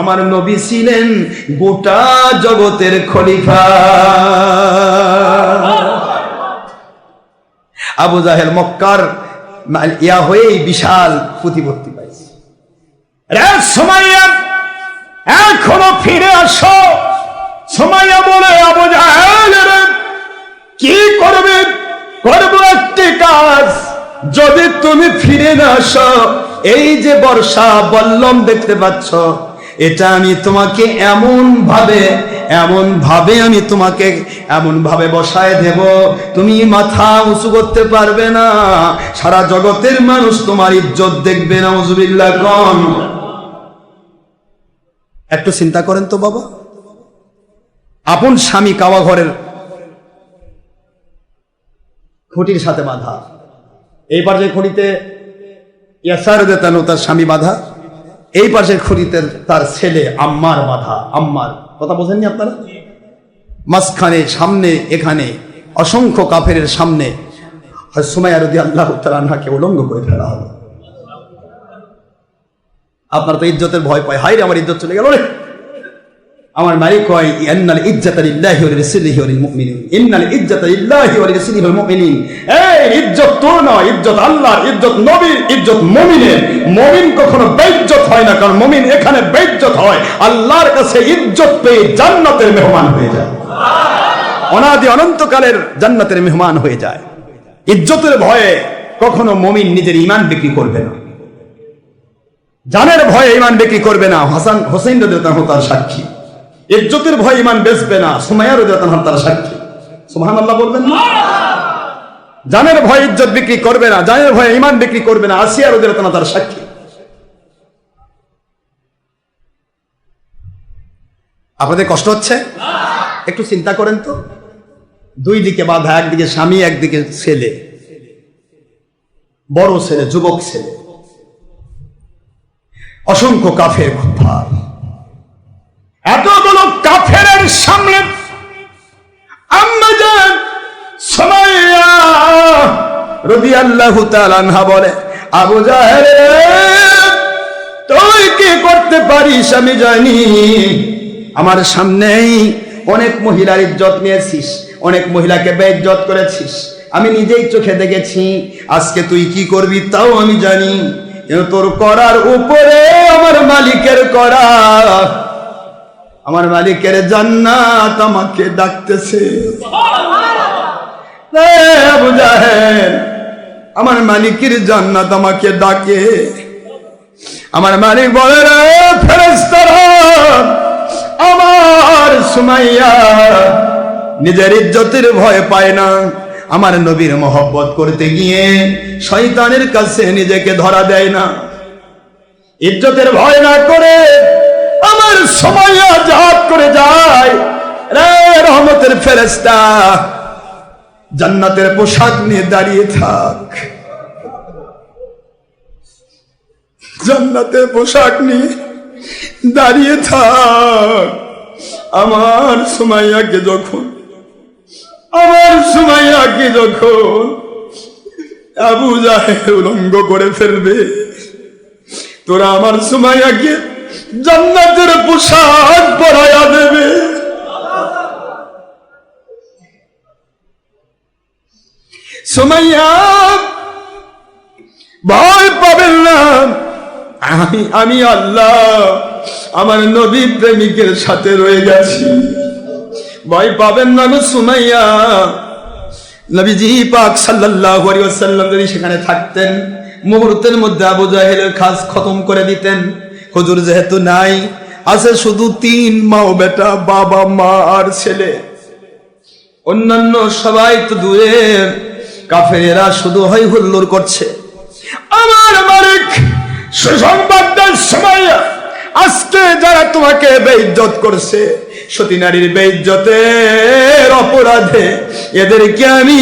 আমার নবী ছিলেন গোটা জগতের খলিফা। আবু জাহেল মক্কার ইয়া হয়েই বিশাল প্রতিপত্তি পাইছে। এখনও ফিরে আসো। সুমাইয়া বলে আবু জাহেল কি করবে? করব একটি কাজ। যদি তুমি ফিরে না আসো, এই যে বর্ষা বল্লম দেখতে পাচ্ছ এটা আমি তোমাকে এমন ভাবে এমন ভাবে আমি তোমাকে এমন ভাবে বসায় দেব। তুমি মাথা উঁচু করতে পারবে না। সারা জগতের মানুষ তোমার ইজ্জত দেখবে না উজুবিল্লাহ কন। একটু চিন্তা করেন তো বাবা। আপন স্বামী কাওয়া ঘরের খুঁটির সাথে বাঁধা। এইবার যে খুঁটিতে ইয়াসার দেতানো তার স্বামী বাঁধা। এই পাশের খুরিতের তার ছেলে আম্মার বাধা, আম্মার। কথা বোঝেননি আপনারা? মাঝখানে, সামনে, এখানে, অসংখ্য কাফের সামনে। সুমাইয়া আল্লাহ তালাকে উলঙ্গ করে ফেলা আপনার তো ইজ্জতের ভয় পায়। হাই রে আমার ইজ্জত চলে গেল রে। আমার মালিক কয়, ইন্নাল ইজ্জাতা লিল্লাহি ওয়া লিরাসূলিহি ওয়া লিল মুমিনিন ইন্নাল ইজ্জাতা লিল্লাহি ওয়া লিরাসূলিহি ওয়াল মুমিনিন এই, ইজ্জত তোর না ইজ্জত আল্লাহর, ইজ্জত নবীর, ইজ্জত মুমিনের। মুমিন কখনো বেইজ্জত হয় না, কারণ মুমিন এখানে বেইজ্জত হয়। আল্লাহর কাছে ইজ্জত পেয়ে জান্নাতের মেহমান হয়ে যায়। অনাদি অনন্তকালের জান্নাতের মেহমান হয়ে যায়। ইজ্জতের ভয়ে কখনো মুমিন নিজের ঈমান বিক্রি করবে না। জানের ভয়ে ইমান বিক্রি করবে না। হাসান হোসেন রদিয়াতাহ তার সাক্ষী। ইজ্জতের ভয়ে ইমান বেচবে না। সুমাইয়া রদিয়াতাহ তার সাক্ষী। সুবহান আল্লাহ বলবেন না? জানের ভয়ে ইজ্জত বিক্রি করবে না, জানের ভয়ে ইমান বিক্রি করবে না, আসিয়া রদিয়াতাহ তার সাক্ষী। আপনাদের কষ্ট হচ্ছে? একটু চিন্তা করেন তো। দুই দিকে বাধা একদিকে স্বামী একদিকে ছেলে। বড় ছেলে, যুবক ছেলে। অসংখ্য কাফের ভাই এতগুলো কাফের সামনে রাদিয়াল্লাহু তাআলা আনহা বলে, আবু জাহেল, তুই কি করতে পারিস? আমি জানি আমার সামনেই অনেক মহিলার ইজ্জত নিয়েছিস, অনেক মহিলাকে বেইজ্জত করেছিস। আমি নিজেই চোখে দেখেছি, আজকে তুই কি করবি তাও আমি জানি। তোর করার উপরে আমার মালিকের করা আমার মালিকের জান্নাত আমাকে ডাকতেছে। আমার মালিকের জান্নাত আমাকে ডাকে। আমার মালিক বলে রে আমার সুমাইয়া নিজের ইজ্জতের ভয় পায় না। আমার নবীর মহব্বত করতে গিয়ে শয়তানের কাছে নিজেকে ধরা দেয় না। ইজ্জতের ভয় না করে আমার সময়া জাহাজ করে যায়। রে রহমতের ফেরেস্তা জান্নাতের পোশাক নিয়ে দাঁড়িয়ে থাক। জান্নাতের পোশাক নিয়ে দাঁড়িয়ে থাক। আমার সুমাইয়াকে যখন, আমার সুমাইয়াকে যখন আবু জাহেল উলঙ্গ করে ফেলবে, তোরা আমার সুমাইয়াকে জান্নাতের পোশাক পরাইয়া দেবে। ভয় পাবেন না। আমি আমি আল্লাহ, আমার নবী প্রেমিকের সাথে রয়ে গেছি। ভয় পাবেন না সুমাইয়া। নবীজি পাক সাল্লাল্লাহু আলাইহি ওয়াসাল্লাম যদি সেখানে থাকতেন, মুহূর্তের মধ্যে আবু জাহেলের কাজ খতম করে দিতেন হুজুর যেহেতু নাই, আছে শুধু তিন মা ও বেটা, বাবা, মা আর ছেলে। অন্যান্য সবাই তো দূরে কাফেরেরা শুধু হয় হুল্লোর করছে। আমার মালিক সুসংবাদ দেন সময় আজকে যারা তোমাকে বেইজ্জত করছে, সতী নারীর বেইজ্জতের অপরাধে এদেরকে আমি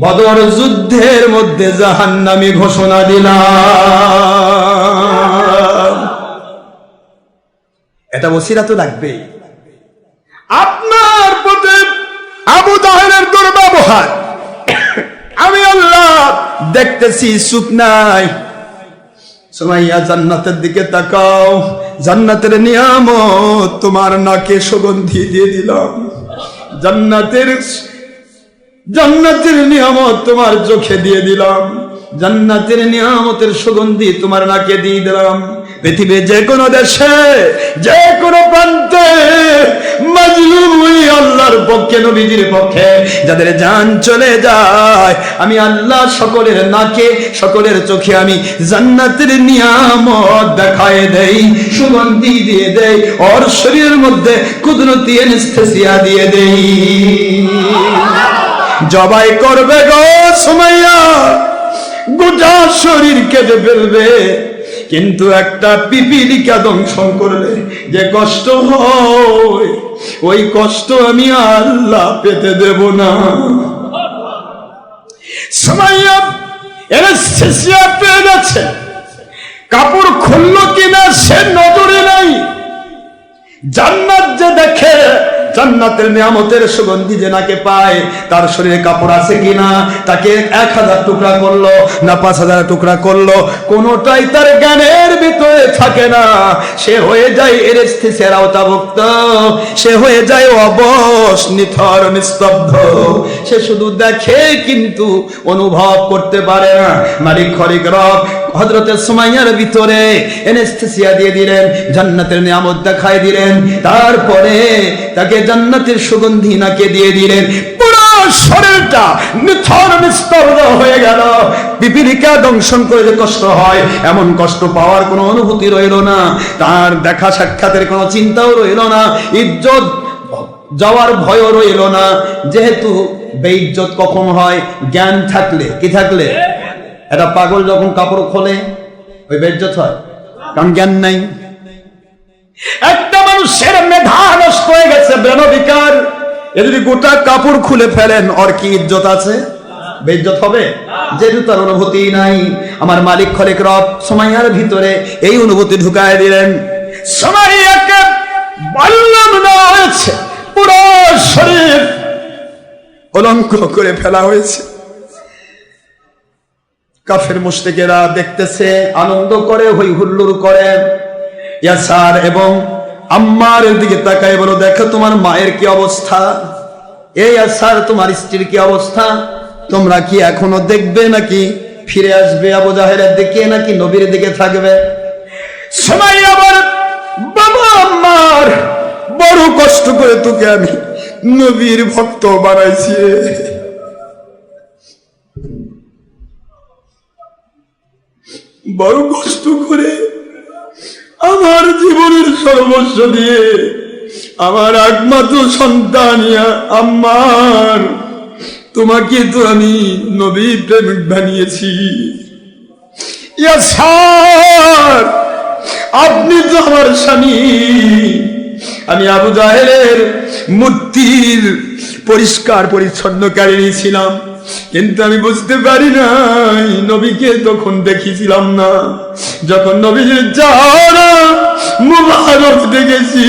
বদর যুদ্ধের মধ্যে জাহান্নামী ঘোষণা দিলাম। এটা বসিরা তো লাগবেই আপনার প্রতি আবু তাহের দুর্ব্যবহার। আমি আল্লাহ দেখতেছি চুপ নাই। সুমাইয়া, জান্নাতের দিকে তাকাও। জান্নাতের নিয়ামত তোমার নাকে সুগন্ধি দিয়ে দিলাম। জান্নাতের জান্নাতের নিয়ামত তোমার চোখে দিয়ে দিলাম। জান্নাতের নিয়ামতের সুগন্ধি তোমার নাকে দিয়ে দিলাম। পৃথিবীর যে কোনো দেশে যে কোনো প্রান্তে আল্লাহর পক্ষে, নবীজির পক্ষে যাদের জান চলে যায়, আমি আল্লাহ সকলের নাকে, সকলের চোখে আমি জান্নাতের নিয়ামত দেখায় দেই, সুগন্ধি দিয়ে দেই, ওর শরীরের মধ্যে কুদরতি এনেস্থেসিয়া দিয়ে দেই। জবাই করবে গো সুমাইয়া। গোটা শরীর কেটে ফেলবে। কিন্তু একটা পিপিলিকা দংশন করলে যে কষ্ট হয়, ওই কষ্ট আমি আল্লাহ পেতে দেব না। সুমাইয়া এনেস্থেসিয়া পেয়ে গেছে। কাপড় খুললো কিনা সে নজরে নাই। জান্নাত যে দেখে জান্নাতের নিয়ামতের সুগন্ধি যে নাকে পায়, তার শরীরে কাপড় আছে কিনা, তাকে এক হাজার টুকরা করল, না পাঁচ হাজার টুকরা করল, কোনোটাই তার জ্ঞানের ভিতরে থাকে না। সে হয়ে যায় এরেস্থিসের আওতাভুক্ত সে হয়ে যায় অবশ, নিথর, নিস্তব্ধ। সে শুধু দেখে কিন্তু অনুভব করতে পারে না। মালিক খরিক রব হজরতের সুমাইয়ার ভিতরে এনেস্থেসিয়া দিয়ে দিলেন, জান্নাতের নিয়ামত দেখায় দিলেন। তারপরে তাকে জান্নাতের সুগন্ধি নাকে দিয়ে দিলেন। পুরো শরীরটা নিথর নিস্তব্ধ হয়ে গেল। পিপিলিকা দংশন করে যে কষ্ট হয়, এমন কষ্ট পাওয়ার কোনো অনুভূতি রইল না। তার দেখা সাক্ষাতের কোনো চিন্তাও রইল না। ইজ্জত যাওয়ার ভয়ও রইল না। যেহেতু বেইজ্জত কখন হয়? জ্ঞান থাকলে। কি থাকলে? একটা পাগল যখন কাপড় খোলে, ওই বেজ্জত হয়? কারণ জ্ঞান নাই। একটা মানুষের মেধা নষ্ট হয়ে গেছে ব্রেনবিকার যদি গোটা কাপড় খুলে ফেলেন, ওর কি ইজ্জত আছে? বেজ্জত হবে? যেহেতু তার অনুভূতি নাই। আমার মালিক খলেক রব সময়ার ভিতরে এই অনুভূতি ঢুকায় দিলেন। সময়কে বললাম হয়েছে পুরো শরীর অলঙ্ক করে ফেলা হয়েছে। কাফের মুশরিকেরা দেখতেছে, আনন্দ করে, হই হুল্লোড় করে। ইয়াসার এবং আম্মার দিকে তাকায় বলো, দেখো তোমার মায়ের কি অবস্থা? এই ইয়াসার তোমার স্ত্রীর কি অবস্থা? তোমরা কি এখনও দেখবে নাকি? ফিরে আসবে আবু জাহেরের দিকে নাকি নবীর দিকে থাকবে? সময় আবার, বাবা আম্মার, বড় কষ্ট করে তোকে আমি নবীর ভক্ত বানাইছি বড় কষ্ট করে আমার জীবনের সর্বস্ব দিয়ে আমার একমাত্র সন্তান আম্মার। তোমাকে তো আমি নবী প্রেমিক বানিয়েছি। আপনি তো আমার স্বামী। আমি আবু জাহেলের মূর্তির পরিষ্কার পরিচ্ছন্নকারী ছিলাম। কিন্তু আমি বুঝতে পারি নাই, নবীকে তখন দেখেছিলাম না। যখন নবীজির যারা মুবারক দেখেছি,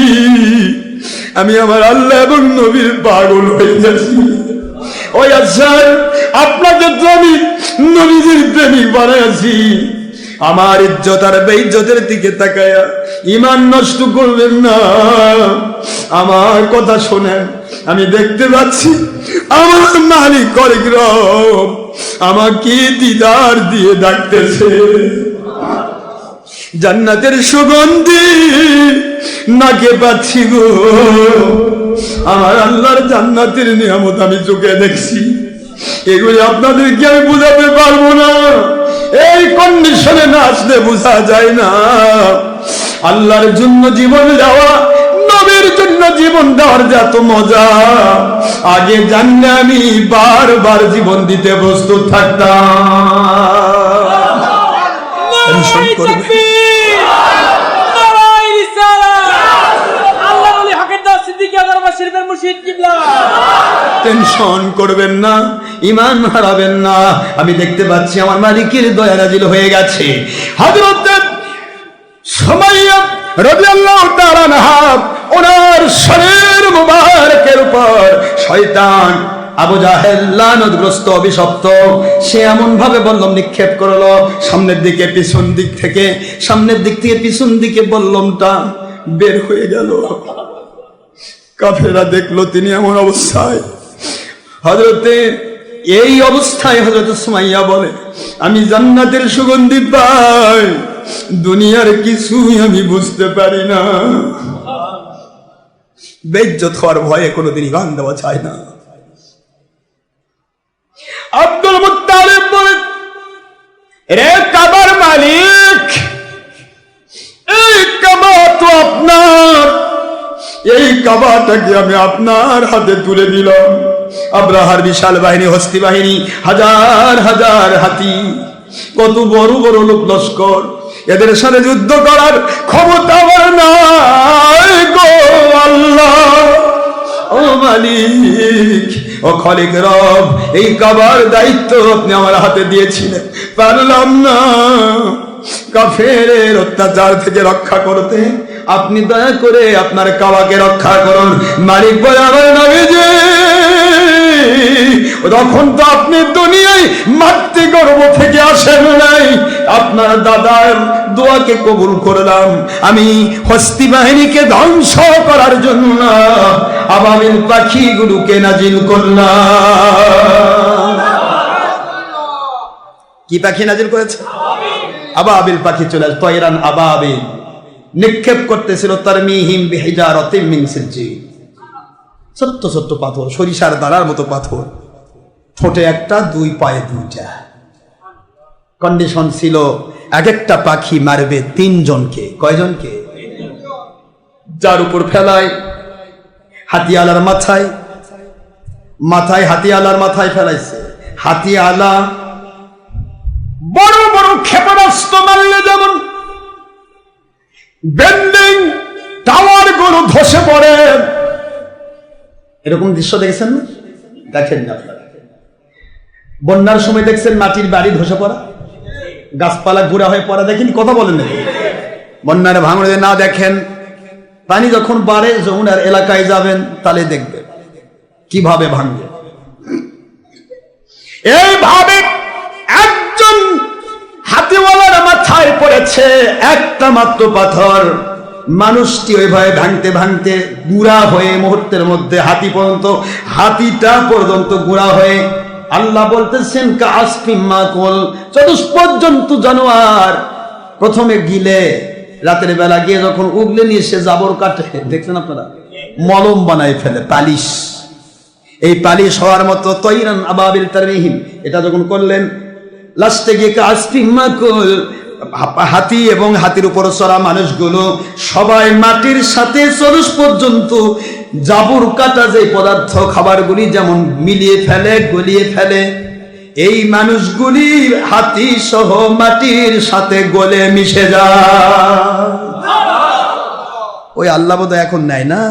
আমি আমার আল্লাহ এবং নবীর পাগল হয়ে গেছি। ওই আচ্ছা আপনাকে তো আমি নবীজির প্রেমিক বানাইছি আমার ইজ্জত আর বেইজ্জতের দিকে তাকায়া ইমান নষ্ট করবেন না। আমার কথা শোনেন, আমি দেখতে পাচ্ছি আমার মালিক করেক রব আমাকে দিদার দিয়ে ডাকতেছে। জান্নাতের সুগন্ধি নাকে পাচ্ছি গো। আমার আল্লাহর জান্নাতের নিয়ামত আমি চোখে দেখছি। এগুলি আপনাদেরকে আমি বোঝাতে পারব না। এই কন্ডিশনে না আসলে বোঝা যায় না। আল্লাহর জন্য জীবন দেওয়া নবীর জন্য জীবন দেওয়ার যত মজা। আগে জানলে আমি বারবার জীবন দিতে প্রস্তুত থাকতাম। টেনশন করবে। টেনশন করবেন না। ইমান হারাবেন না। আমি দেখতে পাচ্ছি আমার মালিকের দয়া নাজিল হয়ে গেছে। হযরত সুমাইয়া রাদিয়াল্লাহু ওনার শরীর মুবারকের উপর শয়তান আবু জাহেল লানতগ্রস্ত, অভিশপ্ত। সে এমন ভাবে বল্লম নিক্ষেপ করল, সামনের দিকে, পিছন দিক থেকে। সামনের দিক থেকে পিছন দিকে বল্লমটা বের হয়ে গেল। কাফেরা দেখল তিনি এমন অবস্থায়। হজরতে এই অবস্থায় হজরত সুমাইয়া বলে, আমি জান্নাতের সুগন্ধি পাই, দুনিয়ার কিছুই আমি বুঝতে পারি না। বেজ্জত হওয়ার ভয়ে কোনোদিনই গান দেওয়া চায় না। আব্দুল মুত্তালিব বলে, রে কাবার মালিক, এই কাবা তো আপনার, এই কাবাটাকে আমি আপনার হাতে তুলে দিলাম। আব্রাহার বিশাল বাহিনী, হস্তি বাহিনী, হাজার হাজার হাতি। কত বড় বড় লোক লস্কর। এদের সাথে যুদ্ধ করার ক্ষমতা আমার নাই গো আল্লাহ। ও মালিক, ও খলিক রব, এই কাবার দায়িত্ব আপনি আমার হাতে দিয়েছিলেন। পারলাম না। কাফেরের অত্যাচার থেকে রক্ষা করতে। আপনি দয়া করে আপনার কাবাকে রক্ষা করুন। মালিক বলে আমার নবীজি তখন তো আপনি দুনিয়ায় মাতৃগর্ভ থেকে আসেন নাই। আপনার দাদার দোয়াকে কবুল করলাম। আমি হস্তি বাহিনীকে ধ্বংস করার জন্য আবাবিল পাখিগুলোকে নাজিল করলাম। কি পাখি নাজিল করেছে? আবাবিল পাখি চলে আসে তয়রান আবাবিল। নিক্ষেপ করতেছিল তার মিহিম বিহিজারতিম মিন সিজ্জি ছোট্ট ছোট্ট পাথর, সরিষার দাঁড়ার মতো পাথর। ঠোঁটে একটা, দুই পায়ে দুইটা। কন্ডিশন ছিল, এক একটা পাখি মারবে তিনজনকে। কয়জনকে? যার উপর ফেলায়, হাতিয়ালার মাথায়। মাথায় হাতিয়ালার মাথায় ফেলাইছে। হাতিয়ালা বড় বড় ক্ষেপণাস্ত্র মারলে যেমন বিল্ডিং টাওয়ারগুলো ধসে পড়ে। এরকম দৃশ্য দেখেছেন না? দেখেন না আপনারা। বন্যার সময় দেখছেন মাটির বাড়ি ধসে পড়া? গাছপালা গুড়া হয়ে পড়া। দেখেন, কথা বলেন বন্যার ভাঙড়ে না দেখেন, পানি যখন বাড়ে যমুনার এলাকায় যাবেন, তাহলে দেখবেন। কীভাবে ভাঙবে? এইভাবে একজন হাতিওয়ালার মাথায় পড়েছে একটা মাত্র পাথর। মানুষটি ওইভাবে ভাঙতে ভাঙতে গুড়া হয়ে মুহূর্তের মধ্যে হাতি পর্যন্ত, হাতিটা পর্যন্ত গুড়া হয়ে আল্লাহ বলতেছেন কাসপিম্মা কোল চতুষ্পর্যন্ত জানোয়ার প্রথমে গিলে, রাতের বেলা গিয়ে যখন উগলে নিয়ে সে জাবর কাটে, দেখছেন আপনারা? মলম বানায় ফেলে, পালিশ। এই পালিশ হওয়ার মতো তৈরান আবাবিল তার এটা যখন করলেন, লাস্টে গিয়ে কাস্টিমাকুল হাতি এবং হাতির উপর চড়া মানুষগুলো সবাই মাটির সাথে চল্লিশ পর্যন্ত জাবুর কাটা যে পদার্থ খাবারগুলি যেমন মিলিয়ে ফেলে গলিয়ে ফেলে এই মানুষগুলি হাতি সহ মাটির সাথে গলে মিশে যায়। ওই আল্লাহ বোধ এখন নেয় না?